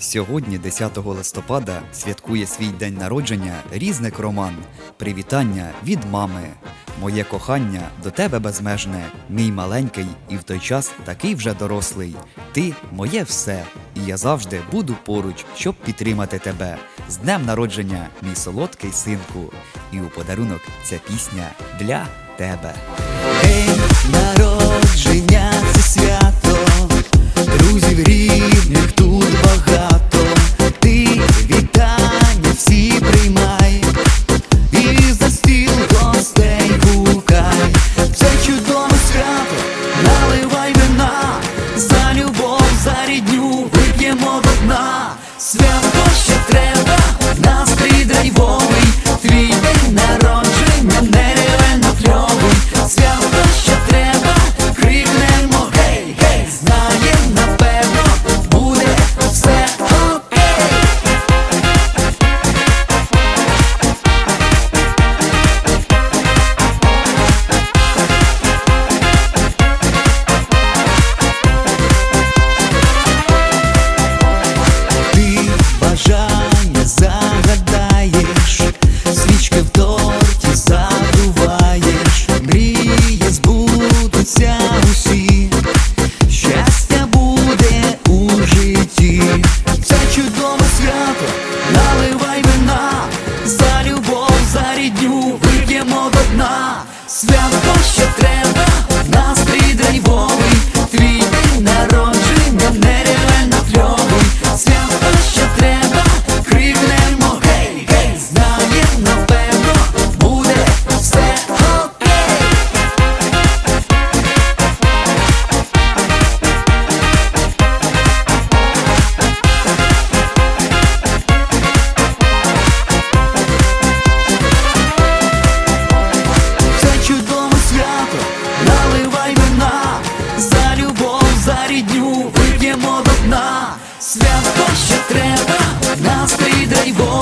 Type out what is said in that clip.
Сьогодні, 10 листопада, святкує свій день народження різник Роман. Привітання від мами. Моє кохання до тебе безмежне, мій маленький і в той час такий вже дорослий. Ти моє все, і я завжди буду поруч, щоб підтримати тебе. З днем народження, мій солодкий синку. І у подарунок ця пісня для тебе. День народження це свято, друзів рідних Свято ще треба, настрій драйвовий, Свято що треба, настрій драйвовий, рідню до дна. Свято ще треба, настрій драйвовий,